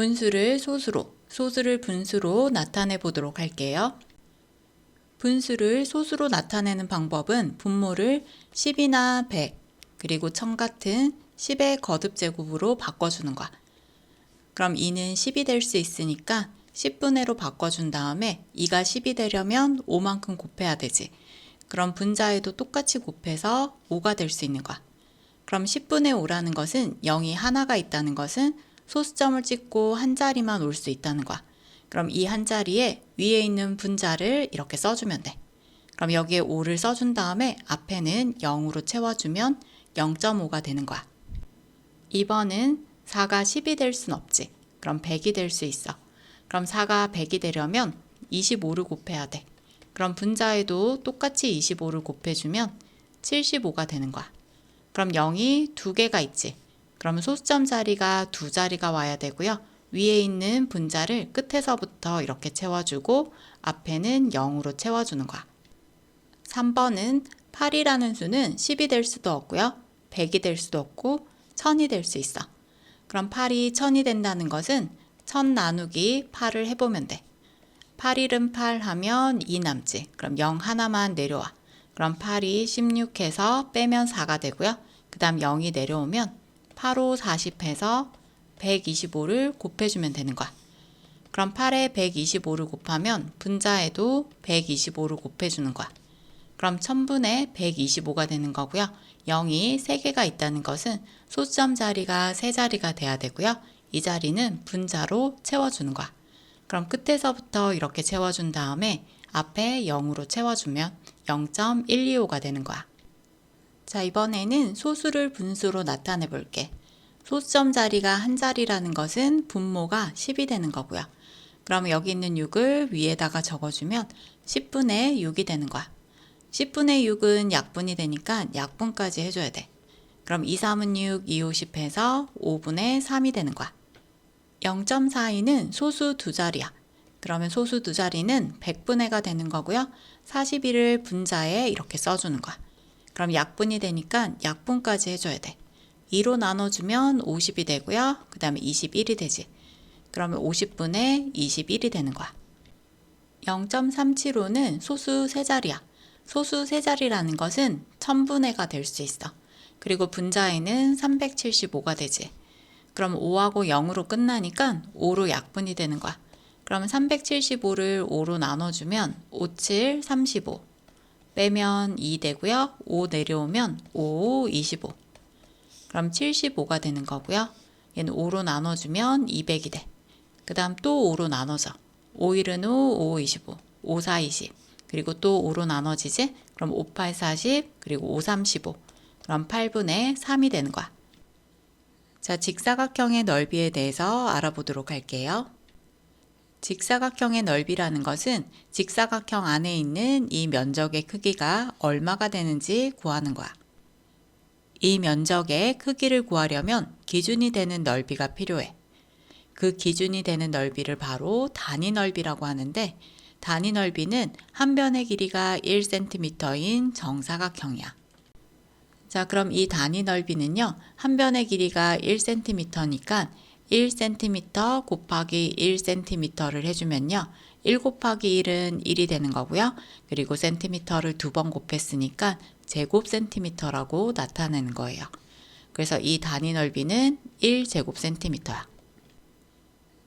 분수를 소수로, 소수를 분수로 나타내 보도록 할게요. 분수를 소수로 나타내는 방법은 분모를 10이나 100, 그리고 1000 같은 10의 거듭 제곱으로 바꿔주는 거야. 그럼 2는 10이 될 수 있으니까 10분의로 바꿔준 다음에 2가 10이 되려면 5만큼 곱해야 되지. 그럼 분자에도 똑같이 곱해서 5가 될 수 있는 거야. 그럼 10분의 5라는 것은 0이 하나가 있다는 것은 소수점을 찍고 한 자리만 올 수 있다는 거야. 그럼 이 한 자리에 위에 있는 분자를 이렇게 써주면 돼. 그럼 여기에 5를 써준 다음에 앞에는 0으로 채워주면 0.5가 되는 거야. 2번은 4가 10이 될 순 없지. 그럼 100이 될 수 있어. 그럼 4가 100이 되려면 25를 곱해야 돼. 그럼 분자에도 똑같이 25를 곱해주면 75가 되는 거야. 그럼 0이 두 개가 있지. 그러면 소수점 자리가 두 자리가 와야 되고요. 위에 있는 분자를 끝에서부터 이렇게 채워주고 앞에는 0으로 채워주는 거야. 3번은 8이라는 수는 10이 될 수도 없고요. 100이 될 수도 없고 1000이 될 수 있어. 그럼 8이 1000이 된다는 것은 1000 나누기 8을 해보면 돼. 8 1은 8 하면 2 남지. 그럼 0 하나만 내려와. 그럼 8이 16해서 빼면 4가 되고요. 그 다음 0이 내려오면 8, 5, 40 해서 125를 곱해주면 되는 거야. 그럼 8에 125를 곱하면 분자에도 125를 곱해주는 거야. 그럼 1000분의 125가 되는 거고요. 0이 3개가 있다는 것은 소수점 자리가 3자리가 돼야 되고요. 이 자리는 분자로 채워주는 거야. 그럼 끝에서부터 이렇게 채워준 다음에 앞에 0으로 채워주면 0.125가 되는 거야. 자, 이번에는 소수를 분수로 나타내 볼게. 소수점 자리가 한 자리라는 것은 분모가 10이 되는 거고요. 그러면 여기 있는 6을 위에다가 적어주면 10분의 6이 되는 거야. 10분의 6은 약분이 되니까 약분까지 해줘야 돼. 그럼 2, 3은 6, 2, 5, 10 해서 5분의 3이 되는 거야. 0.42는 소수 두 자리야. 그러면 소수 두 자리는 100분의 가 되는 거고요. 41을 분자에 이렇게 써주는 거야. 그럼 약분이 되니까 약분까지 해줘야 돼. 2로 나눠주면 50이 되고요. 그 다음에 21이 되지. 그러면 50분의 21이 되는 거야. 0.375는 소수 세 자리야. 소수 세 자리라는 것은 1000분의가 될 수 있어. 그리고 분자에는 375가 되지. 그럼 5하고 0으로 끝나니까 5로 약분이 되는 거야. 그러면 375를 5로 나눠주면 5, 7, 35. 빼면 2 되고요. 5 내려오면 5, 25. 그럼 75가 되는 거고요. 얘는 5로 나눠주면 200이 돼. 그 다음 또 5로 나눠져. 5, 1은 5, 5, 25. 5, 4, 20. 그리고 또 5로 나눠지지? 그럼 5, 8, 40. 그리고 5, 35. 그럼 8분의 3이 되는 거야. 자, 직사각형의 넓이에 대해서 알아보도록 할게요. 직사각형의 넓이라는 것은 직사각형 안에 있는 이 면적의 크기가 얼마가 되는지 구하는 거야. 이 면적의 크기를 구하려면 기준이 되는 넓이가 필요해. 그 기준이 되는 넓이를 바로 단위 넓이라고 하는데 단위 넓이는 한 변의 길이가 1cm인 정사각형이야. 자, 그럼 이 단위 넓이는요. 한 변의 길이가 1cm니까 1cm 곱하기 1cm를 해주면요. 1 곱하기 1은 1이 되는 거고요. 그리고 cm를 두 번 곱했으니까 제곱 cm라고 나타내는 거예요. 그래서 이 단위 넓이는 1제곱 cm야.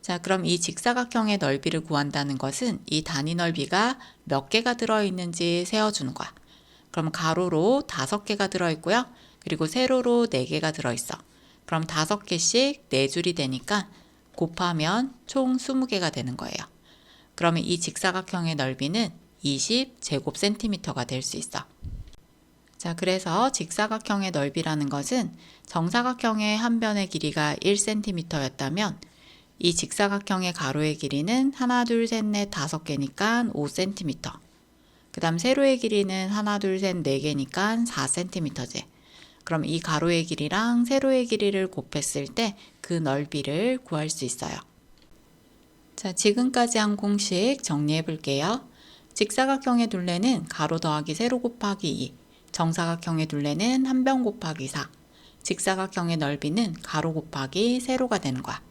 자, 그럼 이 직사각형의 넓이를 구한다는 것은 이 단위 넓이가 몇 개가 들어있는지 세어주는 거야. 그럼 가로로 다섯 개가 들어있고요. 그리고 세로로 네 개가 들어있어. 그럼 다섯 개씩 네 줄이 되니까 곱하면 총 20개가 되는 거예요. 그러면 이 직사각형의 넓이는 20 제곱 센티미터가 될 수 있어. 자, 그래서 직사각형의 넓이라는 것은 정사각형의 한 변의 길이가 1cm였다면 이 직사각형의 가로의 길이는 하나, 둘, 셋, 넷, 다섯 개니까 5cm. 그 다음 세로의 길이는 하나, 둘, 셋, 네 개니까 4cm지. 그럼 이 가로의 길이랑 세로의 길이를 곱했을 때 그 넓이를 구할 수 있어요. 자, 지금까지 한 공식 정리해 볼게요. 직사각형의 둘레는 가로 더하기 세로 곱하기 2, 정사각형의 둘레는 한 변 곱하기 4, 직사각형의 넓이는 가로 곱하기 세로가 되는 거야.